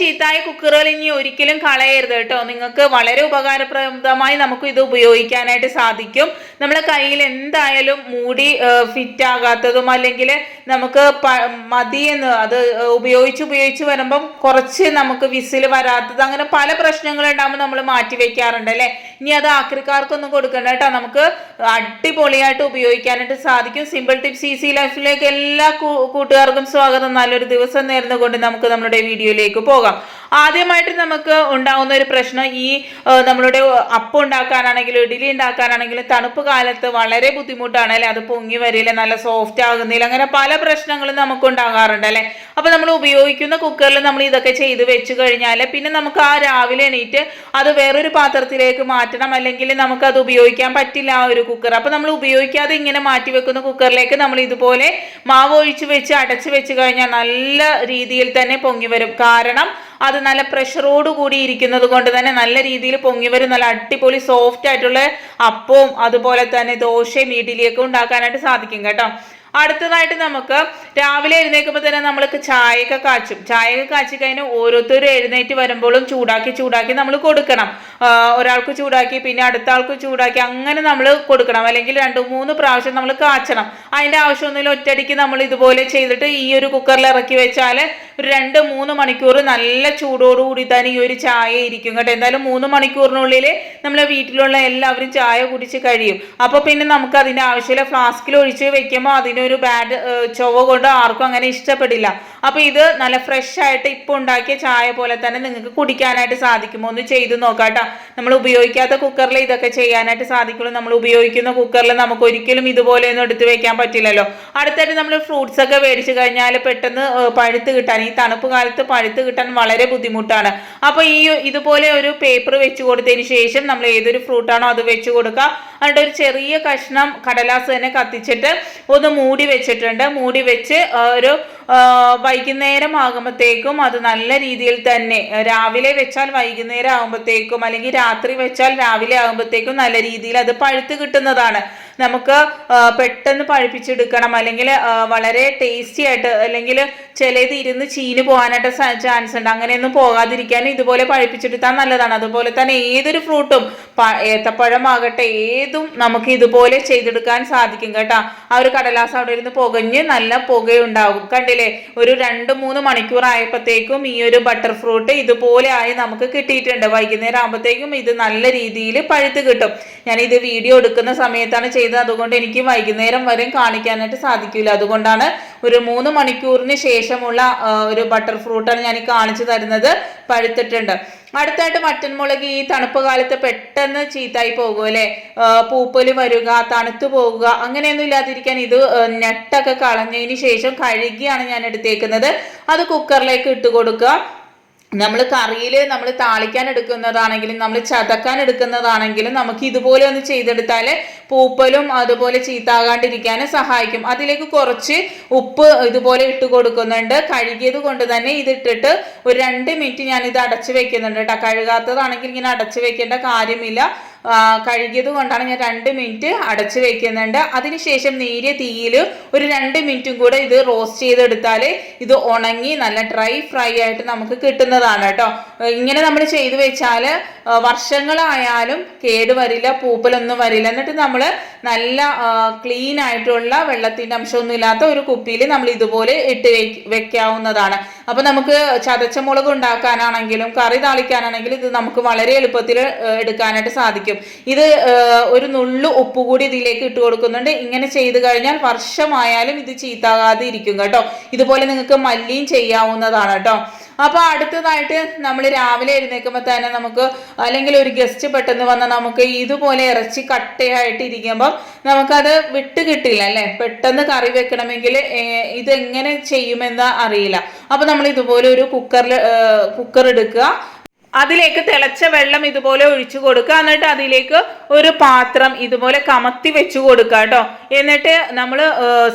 ചീത്തായ കുക്കറുകൾ ഇനി ഒരിക്കലും കളയരുത് കേട്ടോ. നിങ്ങൾക്ക് വളരെ ഉപകാരപ്രദമായി നമുക്ക് ഇത് ഉപയോഗിക്കാനായിട്ട് സാധിക്കും. നമ്മളെ കയ്യിൽ എന്തായാലും മൂടി ഫിറ്റ് ആകാത്തതും അല്ലെങ്കിൽ നമുക്ക് എന്ന് അത് ഉപയോഗിച്ച് ഉപയോഗിച്ച് വരുമ്പം കുറച്ച് നമുക്ക് വിസിൽ വരാത്തത് അങ്ങനെ പല പ്രശ്നങ്ങൾ ഉണ്ടാകുമ്പോൾ നമ്മൾ മാറ്റി വെക്കാറുണ്ട് അല്ലേ? ഇനി അത് ആക്രിക്കാർക്കൊന്നും കൊടുക്കണ്ട കേട്ടോ. നമുക്ക് അടിപൊളിയായിട്ട് ഉപയോഗിക്കാനായിട്ട് സാധിക്കും. സിമ്പിൾ ടിപ്സ് ഈസി ലൈഫിലേക്ക് എല്ലാ കൂട്ടുകാർക്കും സ്വാഗതം. നല്ലൊരു ദിവസം നേർന്നുകൊണ്ട് നമുക്ക് നമ്മുടെ വീഡിയോയിലേക്ക് പോകാം. ആദ്യമായിട്ട് നമുക്ക് ഉണ്ടാകുന്ന ഒരു പ്രശ്നം ഈ നമ്മളുടെ അപ്പം ഉണ്ടാക്കാനാണെങ്കിലും ഇഡ്ഡലി ഉണ്ടാക്കാനാണെങ്കിലും തണുപ്പ് കാലത്ത് വളരെ ബുദ്ധിമുട്ടാണ് അല്ലെ? അത് പൊങ്ങി വരില്ല നല്ല സോഫ്റ്റ് ആകുന്നില്ല അങ്ങനെ പല പ്രശ്നങ്ങളും നമുക്ക് ഉണ്ടാകാറുണ്ട് അല്ലെ? അപ്പൊ നമ്മൾ ഉപയോഗിക്കുന്ന കുക്കറിൽ നമ്മൾ ഇതൊക്കെ ചെയ്ത് വെച്ച് കഴിഞ്ഞാൽ പിന്നെ നമുക്ക് ആ രാവിലെ എണീറ്റ് അത് വേറൊരു പാത്രത്തിലേക്ക് മാറ്റണം അല്ലെങ്കിൽ നമുക്ക് അത് ഉപയോഗിക്കാൻ പറ്റില്ല ആ ഒരു കുക്കർ അപ്പൊ നമ്മൾ ഉപയോഗിക്കാതെ ഇങ്ങനെ മാറ്റി വെക്കുന്ന കുക്കറിലേക്ക് നമ്മൾ ഇതുപോലെ മാവ് ഒഴിച്ച് വെച്ച് അടച്ചു വെച്ച് കഴിഞ്ഞാൽ നല്ല രീതിയിൽ തന്നെ പൊങ്ങി വരും. കാരണം അത് നല്ല പ്രഷറോട് കൂടി ഇരിക്കുന്നത് കൊണ്ട് തന്നെ നല്ല രീതിയിൽ പൊങ്ങി വരും. നല്ല അടിപൊളി സോഫ്റ്റ് ആയിട്ടുള്ള അപ്പവും അതുപോലെ തന്നെ ദോശയും ഇഡ്ഡലിയൊക്കെ ഉണ്ടാക്കാനായിട്ട് സാധിക്കും കേട്ടോ. അടുത്തതായിട്ട് നമുക്ക് രാവിലെ എഴുന്നേൽക്കുമ്പോൾ തന്നെ നമ്മൾക്ക് ചായയൊക്കെ കാച്ചും. ചായയൊക്കെ കാച്ചി കഴിഞ്ഞാൽ ഓരോരുത്തരും എഴുന്നേറ്റ് വരുമ്പോഴും ചൂടാക്കി ചൂടാക്കി നമ്മൾ കൊടുക്കണം. ഒരാൾക്ക് ചൂടാക്കി പിന്നെ അടുത്ത ആൾക്ക് ചൂടാക്കി അങ്ങനെ നമ്മൾ കൊടുക്കണം. അല്ലെങ്കിൽ രണ്ട് മൂന്ന് പ്രാവശ്യം നമ്മൾ കാച്ചണം. അതിന്റെ ആവശ്യമൊന്നുമില്ല. ഒറ്റയടിക്ക് നമ്മൾ ഇതുപോലെ ചെയ്തിട്ട് ഈ ഒരു കുക്കറിൽ ഇറക്കി വെച്ചാൽ ഒരു രണ്ട് മൂന്ന് മണിക്കൂർ നല്ല ചൂടോടുകൂടി തന്നെ ഈ ഒരു ചായ ഇരിക്കും കേട്ടോ. എന്തായാലും മൂന്ന് മണിക്കൂറിനുള്ളിൽ നമ്മളെ വീട്ടിലുള്ള എല്ലാവരും ചായ കുടിച്ച് കഴിയും. അപ്പോൾ പിന്നെ നമുക്ക് അതിന്റെ ആവശ്യമില്ല. ഫ്ലാസ്കിൽ ഒഴിച്ച് വെക്കുമ്പോൾ അതിനൊരു ബാഡ് ചൊവ്വ കൊണ്ട് ആർക്കും അങ്ങനെ ഇഷ്ടപ്പെടില്ല. അപ്പോൾ ഇത് നല്ല ഫ്രഷ് ആയിട്ട് ഇപ്പോൾ ഉണ്ടാക്കിയ ചായ പോലെ തന്നെ നിങ്ങൾക്ക് കുടിക്കാനായിട്ട് സാധിക്കുമോ? ഒന്ന് ചെയ്ത് നോക്കാം കേട്ടോ. നമ്മൾ ഉപയോഗിക്കാത്ത കുക്കറിൽ ഇതൊക്കെ ചെയ്യാനായിട്ട് സാധിക്കുള്ളൂ. നമ്മൾ ഉപയോഗിക്കുന്ന കുക്കറിൽ നമുക്ക് ഒരിക്കലും ഇതുപോലെ ഒന്നും എടുത്ത് വെക്കാൻ പറ്റില്ലല്ലോ. അടുത്തായിട്ട് നമ്മൾ ഫ്രൂട്ട്സ് ഒക്കെ മേടിച്ച് കഴിഞ്ഞാൽ പെട്ടെന്ന് പഴുത്ത് കിട്ടാൻ ഈ തണുപ്പ് കാലത്ത് പഴുത്ത് കിട്ടാൻ വളരെ ബുദ്ധിമുട്ടാണ്. അപ്പോൾ ഈ ഇതുപോലെ ഒരു പേപ്പർ വെച്ച് കൊടുത്തതിന് ശേഷം നമ്മൾ ഏതൊരു ഫ്രൂട്ടാണോ അത് വെച്ച് കൊടുക്കുക. എന്നിട്ട് ഒരു ചെറിയ കഷ്ണം കടലാസ് തന്നെ കത്തിച്ചിട്ട് ഒന്ന് മൂടി വെച്ചിട്ടുണ്ട്. മൂടി വെച്ച് ഒരു വൈകുന്നേരം ആകുമ്പോഴത്തേക്കും അത് നല്ല രീതിയിൽ തന്നെ രാവിലെ വെച്ചാൽ വൈകുന്നേരം ആകുമ്പോഴത്തേക്കും അല്ലെങ്കിൽ രാത്രി വെച്ചാൽ രാവിലെ ആകുമ്പോഴത്തേക്കും നല്ല രീതിയിൽ അത് പഴുത്ത് കിട്ടുന്നതാണ്. നമുക്ക് പെട്ടെന്ന് പഴുപ്പിച്ചെടുക്കണം. അല്ലെങ്കിൽ വളരെ ടേസ്റ്റി ആയിട്ട് അല്ലെങ്കിൽ ചിലത് ഇരുന്ന് ചീന് പോകാനായിട്ട് ചാൻസ് ഉണ്ട്. അങ്ങനെയൊന്നും പോകാതിരിക്കാൻ ഇതുപോലെ പഴുപ്പിച്ചെടുത്താൽ നല്ലതാണ്. അതുപോലെ തന്നെ ഏതൊരു ഫ്രൂട്ടും ഏത്തപ്പഴമാകട്ടെ ഏതും നമുക്ക് ഇതുപോലെ ചെയ്തെടുക്കാൻ സാധിക്കും കേട്ടോ. ആ ഒരു കടലാസ് അവിടെ ഇരുന്ന് പുകഞ്ഞ് നല്ല പുകയുണ്ടാവും കണ്ടില്ലേ? ഒരു രണ്ട് മൂന്ന് മണിക്കൂർ ആയപ്പോഴത്തേക്കും ഈ ഒരു ബട്ടർ ഫ്രൂട്ട് ഇതുപോലെ ആയി നമുക്ക് കിട്ടിയിട്ടുണ്ട്. വൈകുന്നേരം ആകുമ്പോഴത്തേക്കും ഇത് നല്ല രീതിയിൽ പഴുത്ത് കിട്ടും. ഞാൻ ഇത് വീഡിയോ എടുക്കുന്ന സമയത്താണ് ചെയ്തത്. അതുകൊണ്ട് എനിക്ക് വൈകുന്നേരം വരെയും കാണിക്കാനായിട്ട് സാധിക്കില്ല അതുകൊണ്ടാണ് ഒരു മൂന്ന് മണിക്കൂറിന് ശേഷമുള്ള ഒരു ബട്ടർ ഫ്രൂട്ടാണ് ഞാൻ കാണിച്ചു തരുന്നത്. പഴുത്തിട്ടുണ്ട്. അടുത്തായിട്ട് മറ്റൻമുളക് ഈ തണുപ്പ് കാലത്ത് പെട്ടെന്ന് ചീത്തായി പോകും അല്ലെ? പൂപ്പൽ വരിക തണുത്തു പോകുക അങ്ങനെയൊന്നും ഇല്ലാതിരിക്കാൻ ഇത് നെട്ടൊക്കെ കളഞ്ഞതിന് ശേഷം കഴുകിയാണ് ഞാൻ എടുത്തേക്കുന്നത്. അത് കുക്കറിലേക്ക് ഇട്ട് കൊടുക്കുക. നമ്മൾ കറിയിൽ നമ്മൾ താളിക്കാൻ എടുക്കുന്നതാണെങ്കിലും നമ്മൾ ചതക്കാൻ എടുക്കുന്നതാണെങ്കിലും നമുക്ക് ഇതുപോലെ ഒന്ന് ചെയ്തെടുത്താൽ പൂപ്പലും അതുപോലെ ചീത്താകാണ്ടിരിക്കാനും സഹായിക്കും. അതിലേക്ക് കുറച്ച് ഉപ്പ് ഇതുപോലെ ഇട്ട് കൊടുക്കുന്നുണ്ട്. കഴുകിയത് കൊണ്ട് തന്നെ ഇതിട്ടിട്ട് ഒരു രണ്ട് മിനിറ്റ് ഞാനിത് അടച്ചു വെക്കുന്നുണ്ട് കേട്ടോ. കഴുകാത്തതാണെങ്കിൽ ഇങ്ങനെ അടച്ചു വെക്കേണ്ട കാര്യമില്ല. കഴുകിയത് കൊണ്ടാണ് ഞാൻ രണ്ട് മിനിറ്റ് അടച്ചു വെക്കുന്നുണ്ട്. അതിനുശേഷം നേരിയ തീയിൽ ഒരു രണ്ട് മിനിറ്റും കൂടെ ഇത് റോസ്റ്റ് ചെയ്തെടുത്താൽ ഇത് ഉണങ്ങി നല്ല ഡ്രൈ ഫ്രൈ ആയിട്ട് നമുക്ക് കിട്ടുന്നതാണ് കേട്ടോ. ഇങ്ങനെ നമ്മൾ ചെയ്തു വെച്ചാൽ വർഷങ്ങളായാലും കേട് വരില്ല പൂപ്പലൊന്നും വരില്ല. എന്നിട്ട് നമ്മൾ നല്ല ക്ലീൻ ആയിട്ടുള്ള വെള്ളത്തിന്റെ അംശമൊന്നും ഇല്ലാത്ത ഒരു കുപ്പിയിൽ നമ്മൾ ഇതുപോലെ ഇട്ട് വെക്കാവുന്നതാണ്. അപ്പോൾ നമുക്ക് ചതച്ച മുളക് ഉണ്ടാക്കാനാണെങ്കിലും കറി താളിക്കാനാണെങ്കിലും ഇത് നമുക്ക് വളരെ എളുപ്പത്തിൽ എടുക്കാനായിട്ട് സാധിക്കും. ഇത് ഒരു നുള്ളു ഉപ്പ് കൂടി ഇതിലേക്ക് ഇട്ട് കൊടുക്കുന്നുണ്ട്. ഇങ്ങനെ ചെയ്ത് കഴിഞ്ഞാൽ വർഷമായാലും ഇത് ചീത്താകാതെ ഇരിക്കും കേട്ടോ. ഇതുപോലെ നിങ്ങൾക്ക് മല്ലിയും ചെയ്യാവുന്നതാണ് കേട്ടോ. അപ്പൊ അടുത്തതായിട്ട് നമ്മൾ രാവിലെ എഴുന്നേൽക്കുമ്പോൾ തന്നെ നമുക്ക് അല്ലെങ്കിൽ ഒരു ഗസ്റ്റ് പെട്ടെന്ന് വന്നാൽ നമുക്ക് ഇതുപോലെ ഇറച്ചി കട്ടയായിട്ട് ഇരിക്കുമ്പോൾ നമുക്കത് വിട്ട് കിട്ടില്ല അല്ലേ? പെട്ടെന്ന് കറി വെക്കണമെങ്കിൽ ഇതെങ്ങനെ ചെയ്യുമെന്ന് അറിയില്ല. അപ്പൊ നമ്മൾ ഇതുപോലെ ഒരു കുക്കറിൽ കുക്കർ എടുക്കുക. അതിലേക്ക് തിളച്ച വെള്ളം ഇതുപോലെ ഒഴിച്ചു കൊടുക്കുക. എന്നിട്ട് അതിലേക്ക് ഒരു പാത്രം ഇതുപോലെ കമത്തി വെച്ചു കൊടുക്കുക കേട്ടോ. എന്നിട്ട് നമ്മൾ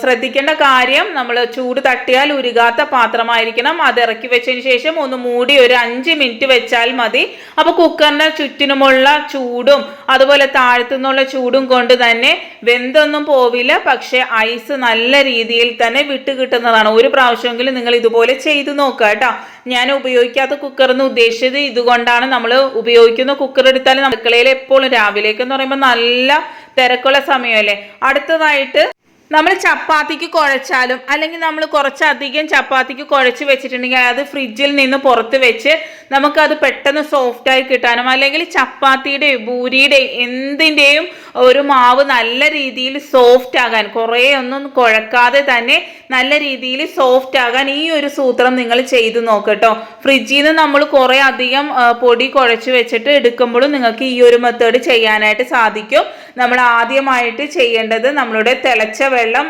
ശ്രദ്ധിക്കേണ്ട കാര്യം നമ്മൾ ചൂട് തട്ടിയാൽ ഉരുകാത്ത പാത്രമായിരിക്കണം. അത് ഇറക്കി വെച്ചതിന് ശേഷം ഒന്ന് മൂടി ഒരു അഞ്ച് മിനിറ്റ് വെച്ചാൽ മതി. അപ്പോൾ കുക്കറിന് ചുറ്റിനുമുള്ള ചൂടും അതുപോലെ താഴത്തുനിന്നുള്ള ചൂടും കൊണ്ട് തന്നെ വെന്തൊന്നും പോവില്ല. പക്ഷേ ഐസ് നല്ല രീതിയിൽ തന്നെ വിട്ട് കിട്ടുന്നതാണ്. ഒരു പ്രാവശ്യമെങ്കിലും നിങ്ങൾ ഇതുപോലെ ചെയ്തു നോക്കുക കേട്ടോ. ഞാൻ ഉപയോഗിക്കാത്ത കുക്കർ എന്ന് ഉദ്ദേശിച്ചത് ഇതുകൊണ്ടാണ് നമ്മൾ ഉപയോഗിക്കുന്ന കുക്കർ എടുത്താൽ അടുക്കളയിൽ എപ്പോഴും രാവിലേക്ക് എന്ന് പറയുമ്പോൾ നല്ല തിരക്കുള്ള സമയമല്ലേ അടുത്തതായിട്ട് നമ്മൾ ചപ്പാത്തിക്ക് കുഴച്ചാലും അല്ലെങ്കിൽ നമ്മൾ കുറച്ചധികം ചപ്പാത്തിക്ക് കുഴച്ച് വെച്ചിട്ടുണ്ടെങ്കിൽ അത് ഫ്രിഡ്ജിൽ നിന്ന് പുറത്ത് വെച്ച് നമുക്കത് പെട്ടെന്ന് സോഫ്റ്റായി കിട്ടാനും അല്ലെങ്കിൽ ചപ്പാത്തിയുടെ ഭൂരിയുടെ എന്തിന്റെയും ഒരു മാവ് നല്ല രീതിയിൽ സോഫ്റ്റ് ആകാൻ കുറേ ഒന്നും കുഴക്കാതെ തന്നെ നല്ല രീതിയിൽ സോഫ്റ്റ് ആകാൻ ഈ ഒരു സൂത്രം നിങ്ങൾ ചെയ്ത് നോക്കട്ടോ. ഫ്രിഡ്ജിൽ നിന്ന് നമ്മൾ കുറേ അധികം പൊടി കുഴച്ച് വെച്ചിട്ട് എടുക്കുമ്പോഴും നിങ്ങൾക്ക് ഈ ഒരു മെത്തേഡ് ചെയ്യാനായിട്ട് സാധിക്കും. നമ്മൾ ആദ്യമായിട്ട് ചെയ്യേണ്ടത് നമ്മളുടെ തിളച്ച വെള്ളം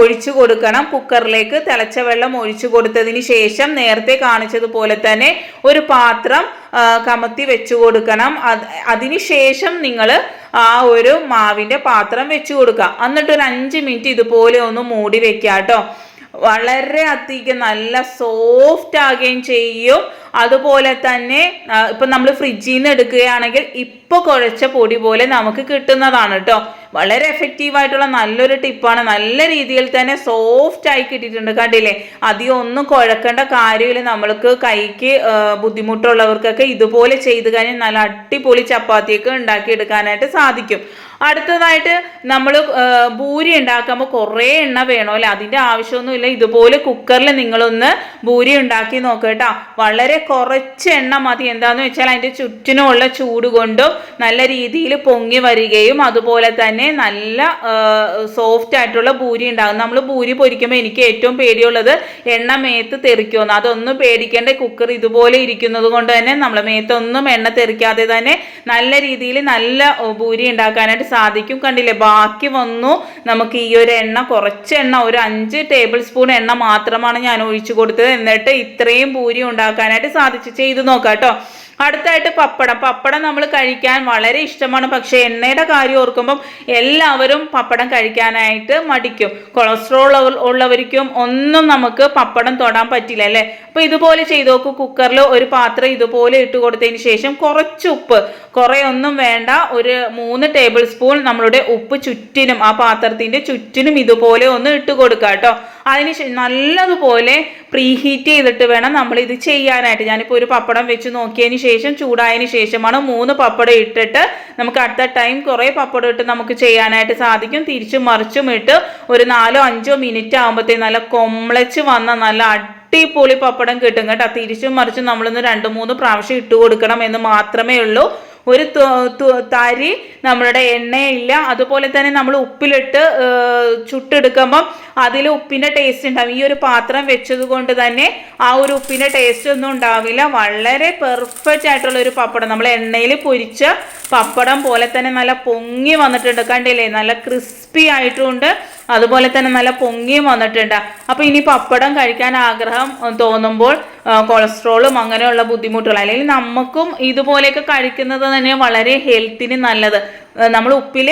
ഒഴിച്ചു കൊടുക്കണം. കുക്കറിലേക്ക് തിളച്ച വെള്ളം ഒഴിച്ചു കൊടുത്തതിന് ശേഷം നേരത്തെ കാണിച്ചതുപോലെ തന്നെ ഒരു പാത്രം കമത്തി വെച്ചു കൊടുക്കണം. അത് അതിന് ശേഷം നിങ്ങൾ ആ ഒരു മാവിന്റെ പാത്രം വെച്ചു കൊടുക്കുക. എന്നിട്ട് ഒരു അഞ്ച് മിനിറ്റ് ഇതുപോലെ ഒന്ന് മൂടി വെക്കുക കേട്ടോ. വളരെ അധികം നല്ല സോഫ്റ്റ് ആകുകയും ചെയ്യും. അതുപോലെ തന്നെ ഇപ്പം നമ്മൾ ഫ്രിഡ്ജിൽ നിന്ന് എടുക്കുകയാണെങ്കിൽ ഇപ്പോൾ കുഴച്ച പൊടി പോലെ നമുക്ക് കിട്ടുന്നതാണ് കേട്ടോ. വളരെ എഫക്റ്റീവായിട്ടുള്ള നല്ലൊരു ടിപ്പാണ് നല്ല രീതിയിൽ തന്നെ സോഫ്റ്റ് ആയി കിട്ടിയിട്ടുണ്ട് കണ്ടില്ലേ? അധികം ഒന്നും കുഴക്കേണ്ട കാര്യമില്ല. നമ്മൾക്ക് കൈക്ക് ബുദ്ധിമുട്ടുള്ളവർക്കൊക്കെ ഇതുപോലെ ചെയ്ത് കഴിഞ്ഞാൽ നല്ല അടിപൊളി ചപ്പാത്തിയൊക്കെ ഉണ്ടാക്കിയെടുക്കാനായിട്ട് സാധിക്കും. അടുത്തതായിട്ട് നമ്മൾ ഭൂരി ഉണ്ടാക്കുമ്പോൾ കുറേ എണ്ണ വേണോ അല്ലേ? അതിന്റെ ആവശ്യമൊന്നുമില്ല. ഇതുപോലെ കുക്കറിൽ നിങ്ങളൊന്ന് ഭൂരി ഉണ്ടാക്കി നോക്കട്ടോ വളരെ കുറച്ച് എണ്ണ മതി. എന്താണെന്ന് വെച്ചാൽ അതിന്റെ ചുറ്റിനുമുള്ള ചൂട് കൊണ്ടും നല്ല രീതിയിൽ പൊങ്ങി വരികയും അതുപോലെ തന്നെ നല്ല സോഫ്റ്റ് ആയിട്ടുള്ള പൂരി ഉണ്ടാകും. നമ്മൾ പൂരി പൊരിക്കുമ്പോൾ എനിക്ക് ഏറ്റവും പേടിയുള്ളത് എണ്ണ മേത്ത് തെറിക്കുമെന്ന് അതൊന്നും പേടിക്കേണ്ട കുക്കർ ഇതുപോലെ ഇരിക്കുന്നത് കൊണ്ട് തന്നെ നമ്മൾ മേത്തൊന്നും എണ്ണ തെറിക്കാതെ തന്നെ നല്ല രീതിയിൽ നല്ല പൂരി ഉണ്ടാക്കാനായിട്ട് സാധിക്കും. കണ്ടില്ലേ? ബാക്കി വന്നു. നമുക്ക് ഈ ഒരു എണ്ണ കുറച്ച് എണ്ണ ഒരു അഞ്ച് ടേബിൾ സ്പൂൺ എണ്ണ മാത്രമാണ് ഞാൻ ഒഴിച്ചു കൊടുത്തത്. എന്നിട്ട് ഇത്രയും പൂരി ഉണ്ടാക്കാനായിട്ട് സാധിച്ചു ചെയ്ത് നോക്കാം കേട്ടോ അടുത്തായിട്ട് പപ്പടം. പപ്പടം നമ്മൾ കഴിക്കാൻ വളരെ ഇഷ്ടമാണ്. പക്ഷേ എണ്ണയുടെ കാര്യം ഓർക്കുമ്പം എല്ലാവരും പപ്പടം കഴിക്കാനായിട്ട് മടിക്കും. കൊളസ്ട്രോൾ ഉള്ള- ഉള്ളവർക്കും ഒന്നും നമുക്ക് പപ്പടം തൊടാൻ പറ്റില്ല അല്ലേ? അപ്പോൾ ഇതുപോലെ ചെയ്തു നോക്കൂ. കുക്കറിൽ ഒരു പാത്രം ഇതുപോലെ ഇട്ട് കൊടുത്തതിന് ശേഷം കുറച്ച് ഉപ്പ്. കുറേ ഒന്നും വേണ്ട. ഒരു മൂന്ന് ടേബിൾ സ്പൂൺ നമ്മളുടെ ഉപ്പ് ചുറ്റിനും ആ പാത്രത്തിന്റെ ചുറ്റിനും ഇതുപോലെ ഒന്ന് ഇട്ട് കൊടുക്കുക കേട്ടോ അതിന് ശേ- നല്ലതുപോലെ പ്രീഹീറ്റ് ചെയ്തിട്ട് വേണം നമ്മൾ ഇത് ചെയ്യാനായിട്ട്. ഞാനിപ്പോൾ ഒരു പപ്പടം വെച്ച് നോക്കിയതിന് ശേഷം ചൂടായതിന് ശേഷമാണ് മൂന്ന് പപ്പടം ഇട്ടിട്ട് നമുക്ക് അടുത്ത ടൈം കുറേ പപ്പടം ഇട്ട് നമുക്ക് ചെയ്യാനായിട്ട് സാധിക്കും. തിരിച്ചും മറിച്ചും ഇട്ട് ഒരു നാലോ അഞ്ചോ മിനിറ്റ് ആകുമ്പോഴത്തേക്ക് നല്ല കൊമ്പളച്ച് വന്ന നല്ല അടിപൊളി പപ്പടം കിട്ടും കേട്ടോ. തിരിച്ചും മറിച്ചും നമ്മളൊന്ന് രണ്ട് മൂന്ന് പ്രാവശ്യം ഇട്ട് കൊടുക്കണം എന്ന് മാത്രമേ ഉള്ളൂ. ഒരു തരി നമ്മളുടെ എണ്ണയില്ല. അതുപോലെ തന്നെ നമ്മൾ ഉപ്പിലിട്ട് ചുട്ടെടുക്കുമ്പം അതിൽ ഉപ്പിന്റെ ടേസ്റ്റ് ഉണ്ടാവും. ഈ ഒരു പാത്രം വെച്ചത് കൊണ്ട് തന്നെ ആ ഒരു ഉപ്പിന്റെ ടേസ്റ്റ് ഒന്നും ഉണ്ടാവില്ല. വളരെ പെർഫെക്റ്റ് ആയിട്ടുള്ള ഒരു പപ്പടം. നമ്മൾ എണ്ണയിൽ പൊരിച്ച പപ്പടം പോലെ തന്നെ നല്ല പൊങ്ങി വന്നിട്ടുണ്ട്. കണ്ടില്ലേ? നല്ല ക്രിസ്പി ആയിട്ടുമുണ്ട് അതുപോലെ തന്നെ നല്ല പൊങ്ങിയും വന്നിട്ടുണ്ട്. അപ്പോൾ ഇനി പപ്പടം കഴിക്കാൻ ആഗ്രഹം തോന്നുമ്പോൾ കൊളസ്ട്രോളും അങ്ങനെയുള്ള ബുദ്ധിമുട്ടുകൾ. അല്ലെങ്കിൽ നമുക്കും ഇതുപോലെയൊക്കെ കഴിക്കുന്നത് തന്നെ വളരെ ഹെൽത്തിന് നല്ലത്. നമ്മൾ ഉപ്പിൽ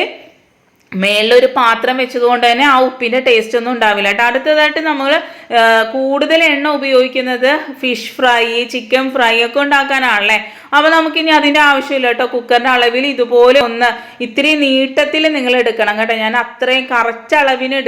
മേലൊരു പാത്രം വെച്ചതുകൊണ്ട് തന്നെ ആ ഉപ്പിന്റെ ടേസ്റ്റ് ഒന്നും ഉണ്ടാവില്ല. കേട്ടോ അടുത്തതായിട്ട് നമ്മൾ കൂടുതൽ എണ്ണ ഉപയോഗിക്കുന്നത് ഫിഷ് ഫ്രൈ ചിക്കൻ ഫ്രൈ ഒക്കെ ഉണ്ടാക്കാനാണല്ലേ? അപ്പോൾ നമുക്കിനി അതിന്റെ ആവശ്യമില്ല കേട്ടോ. കുക്കറിന്റെ അളവിൽ ഇതുപോലെ ഒന്ന് ഇത്തിരി നീട്ടത്തിൽ നിങ്ങൾ എടുക്കണം കേട്ടോ. ഞാൻ അത്രയും കറക്റ്റ് അളവിന്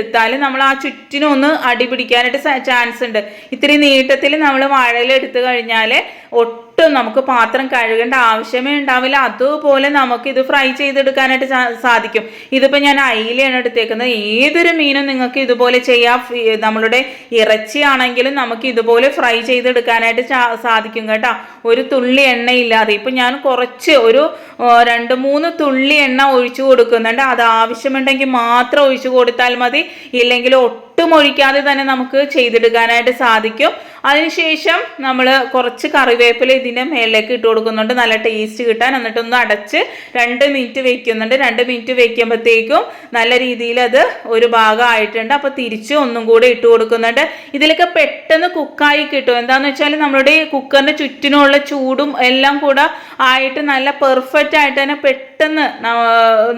നമ്മൾ ആ ചുറ്റിനും ഒന്ന് അടി പിടിക്കാനായിട്ട് ചാൻസ് ഉണ്ട്. ഇത്തിരി നീട്ടത്തിൽ നമ്മൾ വാഴയില എടുത്തു കഴിഞ്ഞാൽ ഒട്ടും നമുക്ക് പാത്രം കഴുകേണ്ട ആവശ്യമേ ഉണ്ടാവില്ല. അതുപോലെ നമുക്ക് ഇത് ഫ്രൈ ചെയ്തെടുക്കാനായിട്ട് സാധിക്കും. ഇതിപ്പോൾ ഞാൻ അയിലയാണ് എടുത്തേക്കുന്നത്. ഏതൊരു മീനും നിങ്ങൾക്ക് ഇതുപോലെ ചെയ്യാം നമ്മളുടെ ഇറച്ചി ആണെങ്കിലും നമുക്ക് ഇതുപോലെ ഫ്രൈ ചെയ്തെടുക്കാനായിട്ട് സാധിക്കും കേട്ടോ. ഒരു തുള്ളി എണ്ണയില്ലാതെ. ഇപ്പം ഞാൻ കുറച്ച് ഒരു രണ്ട് മൂന്ന് തുള്ളി എണ്ണ ഒഴിച്ചു കൊടുക്കുന്നുണ്ട്. അത് ആവശ്യമുണ്ടെങ്കിൽ മാത്രം ഒഴിച്ചു കൊടുത്താൽ മതി. ഇല്ലെങ്കിൽ ഒട്ടും ഒഴിക്കാതെ തന്നെ നമുക്ക് ചെയ്തെടുക്കാനായിട്ട് സാധിക്കും. അതിനുശേഷം നമ്മൾ കുറച്ച് കറിവേപ്പില ഇതിന്റെ മേലേക്ക് ഇട്ട് കൊടുക്കുന്നുണ്ട്. നല്ല ടേസ്റ്റ് കിട്ടാൻ. എന്നിട്ടൊന്ന് അടച്ച് രണ്ട് മിനിറ്റ് വെക്കുന്നുണ്ട്. രണ്ട് മിനിറ്റ് വെക്കുമ്പോഴത്തേക്കും നല്ല രീതിയിൽ അത് ഒരു ഭാഗമായിട്ടുണ്ട്. അപ്പോൾ തിരിച്ച് ഒന്നും കൂടെ ഇട്ട് കൊടുക്കുന്നുണ്ട്. ഇതിലൊക്കെ പെട്ടെന്ന് കുക്കായി കിട്ടും. എന്താണെന്ന് വെച്ചാൽ നമ്മുടെ കുക്കറിന്റെ ചുറ്റിനുള്ള ചൂടും എല്ലാം കൂടെ ആയിട്ട് നല്ല പെർഫെക്റ്റ് ആയിട്ട് തന്നെ പെട്ടെന്ന്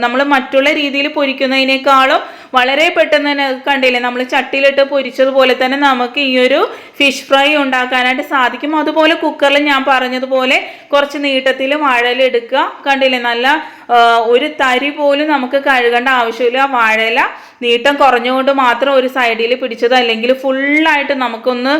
നമ്മൾ മറ്റുള്ള രീതിയിൽ പൊരിക്കുന്നതിനേക്കാളും വളരെ പെട്ടെന്ന് തന്നെ കണ്ടില്ലേ? നമ്മൾ ചട്ടിയിലിട്ട് പൊരിച്ചതുപോലെ തന്നെ നമുക്ക് ഈ ഒരു ഫിഷ് ഫ്രൈ ഉണ്ടാക്കാനായിട്ട് സാധിക്കും. അതുപോലെ കുക്കറിൽ ഞാൻ പറഞ്ഞതുപോലെ കുറച്ച് നീട്ടത്തിൽ വാഴലെടുക്കുക കണ്ടില്ലേ? നല്ല ഒരു തരി പോലും നമുക്ക് കഴുകേണ്ട ആവശ്യമില്ല. വാഴയില നീട്ടം കുറഞ്ഞുകൊണ്ട് മാത്രം ഒരു സൈഡിൽ പിടിച്ചത് അല്ലെങ്കിൽ ഫുള്ളായിട്ട് നമുക്കൊന്ന്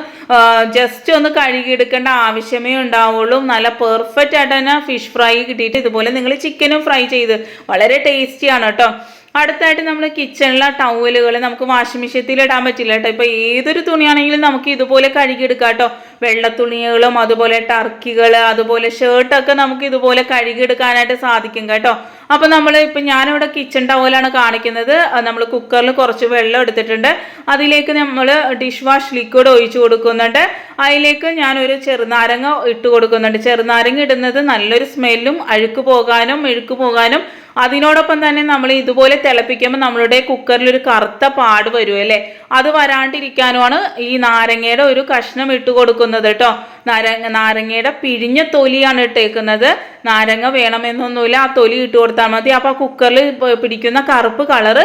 ജസ്റ്റ് ഒന്ന് കഴുകിയെടുക്കേണ്ട ആവശ്യമേ ഉണ്ടാവുള്ളൂ. നല്ല പെർഫെക്റ്റ് ആയിട്ട് തന്നെ ഫിഷ് ഫ്രൈ കിട്ടിയിട്ട് ഇതുപോലെ നിങ്ങൾ ചിക്കനും ഫ്രൈ ചെയ്ത് വളരെ ടേസ്റ്റിയാണ് കേട്ടോ. അടുത്തായിട്ട് നമ്മൾ കിച്ചണിലെ ടവലുകൾ നമുക്ക് വാഷിംഗ് മെഷീനിൽ ഇടാൻ പറ്റില്ല കേട്ടോ ഇപ്പോൾ ഏതൊരു തുണിയാണെങ്കിലും നമുക്ക് ഇതുപോലെ കഴുകിയെടുക്കാം കേട്ടോ വെള്ളത്തുണികളും അതുപോലെ ടർക്കികൾ അതുപോലെ ഷർട്ടൊക്കെ നമുക്ക് ഇതുപോലെ കഴുകിയെടുക്കാനായിട്ട് സാധിക്കും കേട്ടോ. അപ്പോൾ നമ്മൾ ഇപ്പം ഞാനിവിടെ കിച്ചൺ ടവലാണ് കാണിക്കുന്നത്. നമ്മൾ കുക്കറിൽ കുറച്ച് വെള്ളം എടുത്തിട്ടുണ്ട്. അതിലേക്ക് നമ്മൾ ഡിഷ് വാഷ് ലിക്വിഡ് ഒഴിച്ചു കൊടുക്കുന്നുണ്ട്. അതിലേക്ക് ഞാനൊരു ചെറുനാരങ്ങ ഇട്ട് കൊടുക്കുന്നുണ്ട്. ചെറുനാരങ്ങ ഇടുന്നത് നല്ലൊരു സ്മെല്ലും അഴുക്ക് പോകാനും മെഴുക്ക് പോകാനും അതിനോടൊപ്പം തന്നെ നമ്മൾ ഇതുപോലെ തിളപ്പിക്കുമ്പോൾ നമ്മളുടെ കുക്കറിൽ ഒരു കറുത്ത പാട് വരും അല്ലേ? അത് വരാണ്ടിരിക്കാനുമാണ് ഈ നാരങ്ങയുടെ ഒരു കഷ്ണം ഇട്ട് കൊടുക്കുന്നത് കേട്ടോ. നാരങ്ങ നാരങ്ങയുടെ പിഴിഞ്ഞ തൊലിയാണ് ഇട്ടേക്കുന്നത്. നാരങ്ങ വേണമെന്നൊന്നുമില്ല ആ തൊലി ഇട്ട് കൊടുത്താൽ മതി. അപ്പോൾ കുക്കറിൽ പിടിക്കുന്ന കറുപ്പ് കളറ്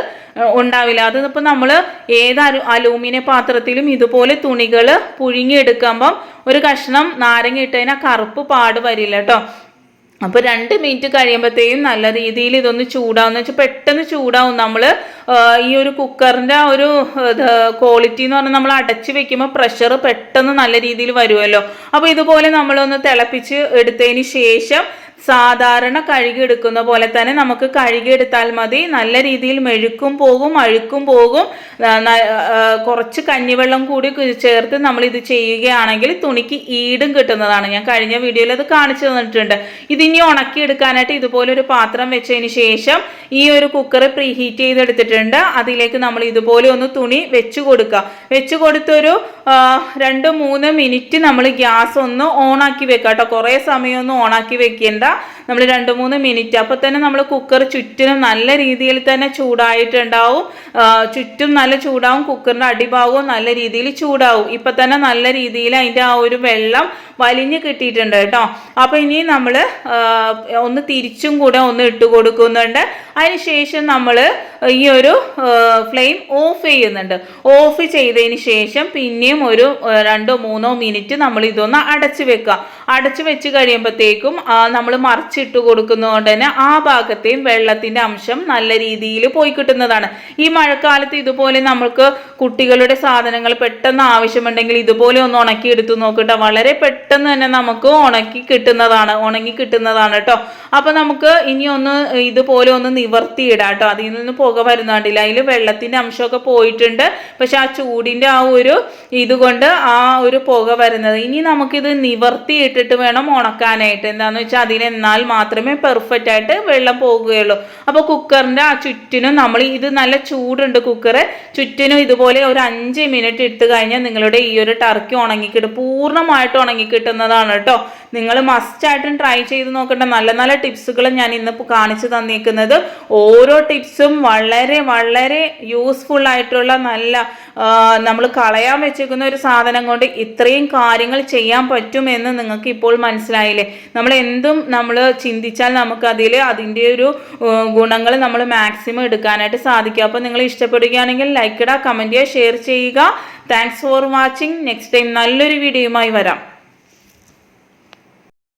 ഉണ്ടാവില്ല. അതിപ്പോൾ നമ്മൾ ഏത് അലു അലൂമിനിയ പാത്രത്തിലും ഇതുപോലെ തുണികൾ പുഴുങ്ങിയെടുക്കുമ്പം ഒരു കഷ്ണം നാരങ്ങ ഇട്ടതിന് കറുപ്പ് പാട് വരില്ല കേട്ടോ. അപ്പോൾ രണ്ട് മിനിറ്റ് കഴിയുമ്പോഴത്തേക്കും നല്ല രീതിയിൽ ഇതൊന്ന് ചൂടാവുന്ന വെച്ചാൽ പെട്ടെന്ന് ചൂടാവും. നമ്മൾ ഈ ഒരു കുക്കറിന്റെ ആ ഒരു ക്വാളിറ്റി എന്ന് പറഞ്ഞാൽ നമ്മൾ അടച്ചു വെക്കുമ്പോൾ പ്രഷർ പെട്ടെന്ന് നല്ല രീതിയിൽ വരുമല്ലോ അപ്പോൾ ഇതുപോലെ നമ്മളൊന്ന് തിളപ്പിച്ച് എടുത്തതിന് ശേഷം സാധാരണ കഴുകിയെടുക്കുന്ന പോലെ തന്നെ നമുക്ക് കഴുകിയെടുത്താൽ മതി. നല്ല രീതിയിൽ മെഴുക്കും പോകും അഴുക്കും പോകും. കുറച്ച് കഞ്ഞിവെള്ളം കൂടി ചേർത്ത് നമ്മൾ ഇത് ചെയ്യുകയാണെങ്കിൽ തുണിക്ക് ഈടും കിട്ടുന്നതാണ്. ഞാൻ കഴിഞ്ഞ വീഡിയോയിൽ അത് കാണിച്ചു തന്നിട്ടുണ്ട്. ഇതിനി ഉണക്കിയെടുക്കാനായിട്ട് ഇതുപോലെ ഒരു പാത്രം വെച്ചതിന് ശേഷം ഈ ഒരു കുക്കർ പ്രീഹീറ്റ് ചെയ്തെടുത്തിട്ടുണ്ട്. അതിലേക്ക് നമ്മൾ ഇതുപോലെ ഒന്ന് തുണി വെച്ചു കൊടുക്കുക. വെച്ചു കൊടുത്തൊരു രണ്ട് മൂന്ന് മിനിറ്റ് നമ്മൾ ഗ്യാസ് ഒന്ന് ഓണാക്കി വെക്കുക കേട്ടോ. കുറേ സമയമൊന്നും ഓണാക്കി വെക്കേണ്ട. നമ്മൾ രണ്ട് മൂന്ന് മിനിറ്റ്. അപ്പോൾ തന്നെ നമ്മൾ കുക്കർ ചുറ്റിനും നല്ല രീതിയിൽ തന്നെ ചൂടായിട്ടുണ്ടാവും. ചുറ്റും നല്ല ചൂടാവും. കുക്കറിന്റെ അടിഭാഗവും നല്ല രീതിയിൽ ചൂടാവും. ഇപ്പം തന്നെ നല്ല രീതിയിൽ അതിന്റെ ആ ഒരു വെള്ളം വലിഞ്ഞ് കിട്ടിയിട്ടുണ്ട് കേട്ടോ. അപ്പോൾ ഇനി നമ്മൾ ഒന്ന് തിരിച്ചും കൂടെ ഒന്ന് ഇട്ട് കൊടുക്കുന്നുണ്ട്. അതിനുശേഷം നമ്മൾ ഈ ഒരു ഫ്ലെയിം ഓഫ് ചെയ്യുന്നുണ്ട്. ഓഫ് ചെയ്തതിന് ശേഷം പിന്നെയും ഒരു രണ്ടോ മൂന്നോ മിനിറ്റ് നമ്മൾ ഇതൊന്ന് അടച്ചു വെക്കുക. അടച്ചു വെച്ച് കഴിയുമ്പോഴത്തേക്കും നമ്മൾ മറിച്ചിട്ട് കൊടുക്കുന്നതുകൊണ്ട് തന്നെ ആ ഭാഗത്തെയും വെള്ളത്തിന്റെ അംശം നല്ല രീതിയിൽ പോയി കിട്ടുന്നതാണ്. ഈ മഴക്കാലത്ത് ഇതുപോലെ നമുക്ക് കുട്ടികളുടെ സാധനങ്ങൾ പെട്ടെന്ന് ആവശ്യമുണ്ടെങ്കിൽ ഇതുപോലെ ഒന്ന് ഉണക്കി എടുത്ത് നോക്കട്ടെ. വളരെ പെട്ടെന്ന് തന്നെ നമുക്ക് ഉണക്കി കിട്ടുന്നതാണ് ഉണങ്ങി കിട്ടുന്നതാണ് കേട്ടോ അപ്പോൾ നമുക്ക് ഇനി ഒന്ന് ഇതുപോലെ ഒന്ന് നിവർത്തിയിടാം കേട്ടോ. അതിൽ നിന്ന് പുക വരുന്നുണ്ടില്ല. അതിൽ വെള്ളത്തിന്റെ അംശമൊക്കെ പോയിട്ടുണ്ട്. പക്ഷെ ആ ചൂടിന്റെ ആ ഒരു ഇതുകൊണ്ട് ആ ഒരു പുക വരുന്നത്. ഇനി നമുക്കിത് നിവർത്തിയിട്ടിട്ട് വേണം ഉണക്കാനായിട്ട്. എന്താണെന്ന് വെച്ചാൽ അതിനെന്നാൽ മാത്രമേ പെർഫെക്റ്റ് ആയിട്ട് വെള്ളം പോകുകയുള്ളൂ. അപ്പോൾ കുക്കറിന്റെ ആ ചുറ്റിനും നമ്മൾ ഇത് നല്ല ചൂടുണ്ട് കുക്കറ്. ചുറ്റിനും ഇതുപോലെ ഒരു അഞ്ച് മിനിറ്റ് ഇട്ട് കഴിഞ്ഞാൽ നിങ്ങളുടെ ഈ ഒരു ടർക്കി ഉണങ്ങിക്കിട്ടും. പൂർണമായിട്ട് ഉണങ്ങിക്കിട്ടുന്നതാണ് കേട്ടോ. നിങ്ങൾ മസ്റ്റായിട്ടും ട്രൈ ചെയ്ത് നോക്കേണ്ട. നല്ല നല്ല ടിപ്സുകൾ ഞാൻ ഇന്ന് കാണിച്ചു തന്നിരിക്കുന്നത് ഓരോ ടിപ്സും വളരെ വളരെ യൂസ്ഫുൾ ആയിട്ടുള്ള നല്ല നമ്മൾ കളയാൻ വെച്ചിരിക്കുന്ന ഒരു സാധനം കൊണ്ട് ഇത്രയും കാര്യങ്ങൾ ചെയ്യാൻ പറ്റുമെന്ന് നിങ്ങൾക്ക് ഇപ്പോൾ മനസ്സിലായില്ലേ? നമ്മൾ എന്തും നമ്മൾ ചിന്തിച്ചാൽ നമുക്ക് അതിൽ അതിന്റെ ഒരു ഗുണങ്ങൾ നമ്മൾ മാക്സിമം എടുക്കാനായിട്ട് സാധിക്കും. അപ്പോൾ നിങ്ങൾ ഇഷ്ടപ്പെടുകയാണെങ്കിൽ ലൈക്ക് ഇടുക കമന്റ് ചെയ്യുക ഷെയർ ചെയ്യുക. Thanks for watching next time നല്ലൊരു വീഡിയോയുമായി വരാം.